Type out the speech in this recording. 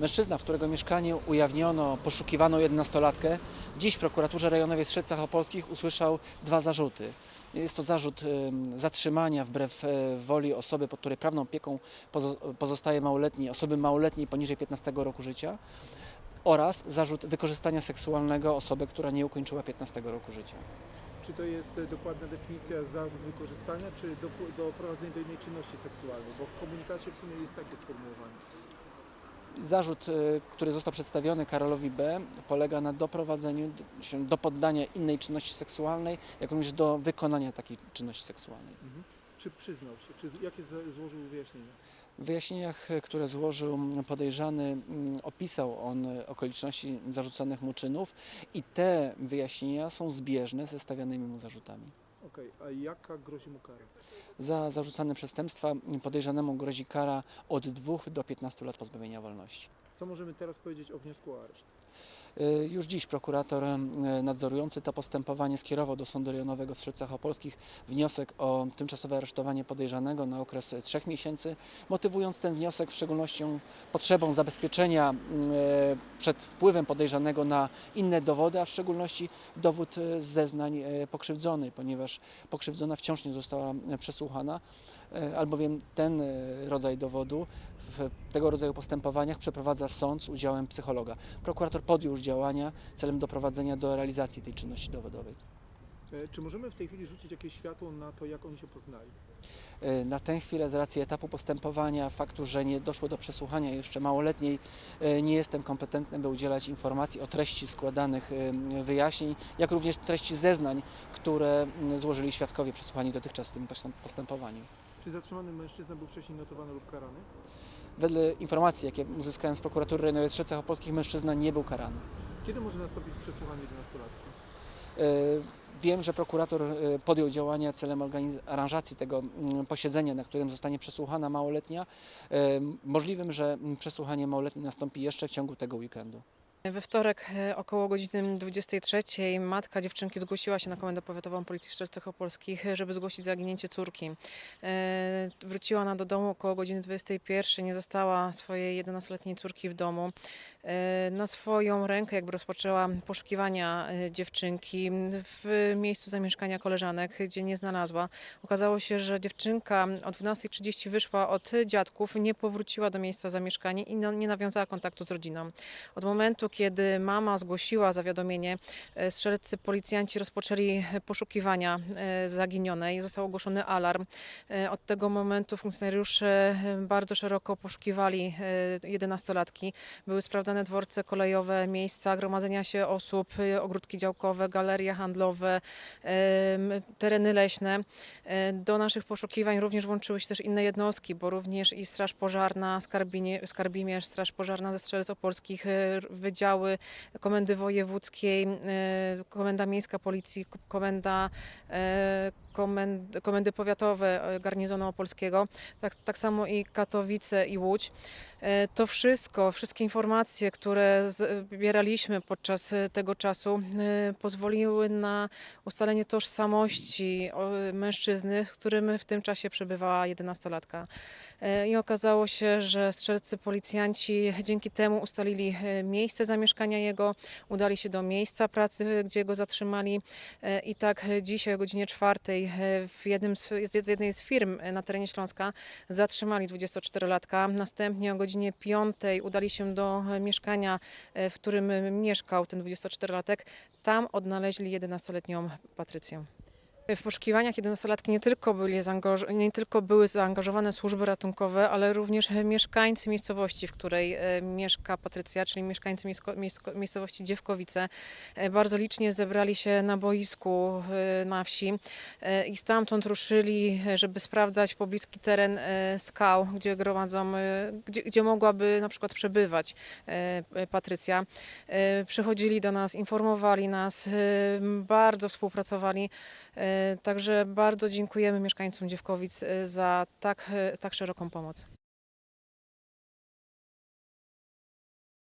Mężczyzna, w którego mieszkaniu ujawniono poszukiwaną 11-latkę, dziś w prokuraturze rejonowej w Strzelcach Opolskich usłyszał dwa zarzuty. Jest to zarzut zatrzymania wbrew e, woli osoby, pod której prawną opieką pozo- pozostaje małoletni, osoby małoletniej poniżej 15 roku życia oraz zarzut wykorzystania seksualnego osoby, która nie ukończyła 15 roku życia. Czy to jest e, dokładna definicja zarzut wykorzystania, czy do, doprowadzenie do innej czynności seksualnej? Bo w komunikacie w sumie jest takie sformułowanie. Zarzut, y, który został przedstawiony Karolowi B., polega na doprowadzeniu się do poddania innej czynności seksualnej, jak również do wykonania takiej czynności seksualnej. Czy przyznał się? Czy jakie złożył wyjaśnienia? W wyjaśnieniach, y, które złożył podejrzany, opisał on y, okoliczności zarzuconych mu czynów i te wyjaśnienia są zbieżne ze stawianymi mu zarzutami. Okej, a jaka grozi mu kara? Za zarzucane przestępstwa podejrzanemu grozi kara od 2 do 15 lat pozbawienia wolności. Co możemy teraz powiedzieć o wniosku o areszt? Y, Już dziś prokurator y, nadzorujący to postępowanie skierował do Sądu Rejonowego w Strzelcach Opolskich wniosek o tymczasowe aresztowanie podejrzanego na okres y, trzech miesięcy, motywując ten wniosek w szczególności potrzebą zabezpieczenia przed wpływem podejrzanego na inne dowody, a w szczególności dowód zeznań pokrzywdzonej, ponieważ pokrzywdzona wciąż nie została przesłuchana, albowiem ten rodzaj dowodu w tego rodzaju postępowaniach przeprowadza sąd z udziałem psychologa. Prokurator podjął już działania celem doprowadzenia do realizacji tej czynności dowodowej. E, Czy możemy w tej chwili rzucić jakieś światło na to, jak oni się poznali? Y, Na tę chwilę z racji etapu postępowania, faktu, że nie doszło do przesłuchania jeszcze małoletniej, y, nie jestem kompetentny, by udzielać informacji o treści składanych wyjaśnień, jak również treści zeznań, które złożyli świadkowie przesłuchani dotychczas w tym postęp- postępowaniu. Czy zatrzymany mężczyzna był wcześniej notowany lub karany? Wedle informacji, jakie uzyskałem z prokuratury rejonowej w Trzecach Opolskich, mężczyzna nie był karany. Kiedy może nastąpić przesłuchanie 11-latki? E, Wiem, że prokurator e, podjął działania celem organiz- aranżacji tego mm, posiedzenia, na którym zostanie przesłuchana małoletnia. E, Możliwym, że mm, przesłuchanie małoletniej nastąpi jeszcze w ciągu tego weekendu. We wtorek e, około godziny 23 matka dziewczynki zgłosiła się na Komendę Powiatową Policji w Opolskich, e, żeby zgłosić zaginięcie córki. E, Wróciła ona do domu około godziny 21, nie zastała swojej 11-letniej córki w domu. Na swoją rękę jakby rozpoczęła poszukiwania dziewczynki w miejscu zamieszkania koleżanek, gdzie nie znalazła. Okazało się, że dziewczynka o 12.30 wyszła od dziadków, nie powróciła do miejsca zamieszkania i nie nawiązała kontaktu z rodziną. Od momentu, kiedy mama zgłosiła zawiadomienie, e, strzeleccy policjanci rozpoczęli poszukiwania e, zaginionej. Został ogłoszony alarm. E, Od tego momentu funkcjonariusze bardzo szeroko poszukiwali jedenastolatki. Były sprawdzane dworce kolejowe, miejsca gromadzenia się osób, ogródki działkowe, galerie handlowe, tereny leśne. Do naszych poszukiwań również włączyły się też inne jednostki, bo również i Straż Pożarna, Skarbimierz, Straż Pożarna ze Strzelec Opolskich, e, wydziały Komendy Wojewódzkiej, e, Komenda Miejska Policji, Komenda e, komend, Komendy Powiatowe e, Garnizonu Opolskiego, tak, tak samo i Katowice i Łódź. E, To wszystko, wszystkie informacje, które zbieraliśmy podczas e, tego czasu, pozwoliły na ustalenie tożsamości mężczyzny, z którym w tym czasie przebywała 11-latka. E, I okazało się, że strzelcy policjanci dzięki temu ustalili miejsce zamieszkania jego, udali się do miejsca pracy, gdzie go zatrzymali i tak dzisiaj o godzinie czwartej e, w jednym z, z jednej z firm e, na terenie Śląska zatrzymali 24-latka. Następnie o godzinie piątej udali się do e, mieszkania, w którym mieszkał ten 24-latek. Tam odnaleźli 11-letnią Patrycję. W poszukiwaniach 11-latki nie tylko, nie tylko były zaangażowane służby ratunkowe, ale również mieszkańcy miejscowości, w której e, mieszka Patrycja, czyli mieszkańcy miejscowości Dziewkowice. E, Bardzo licznie zebrali się na boisku e, na wsi i stamtąd ruszyli, żeby sprawdzać pobliski teren skał, gdzie gromadzą, gdzie, gdzie mogłaby na przykład przebywać Patrycja. Przychodzili do nas, informowali nas, bardzo współpracowali. Także bardzo dziękujemy mieszkańcom Dziewkowic e, za tak, e, tak szeroką pomoc.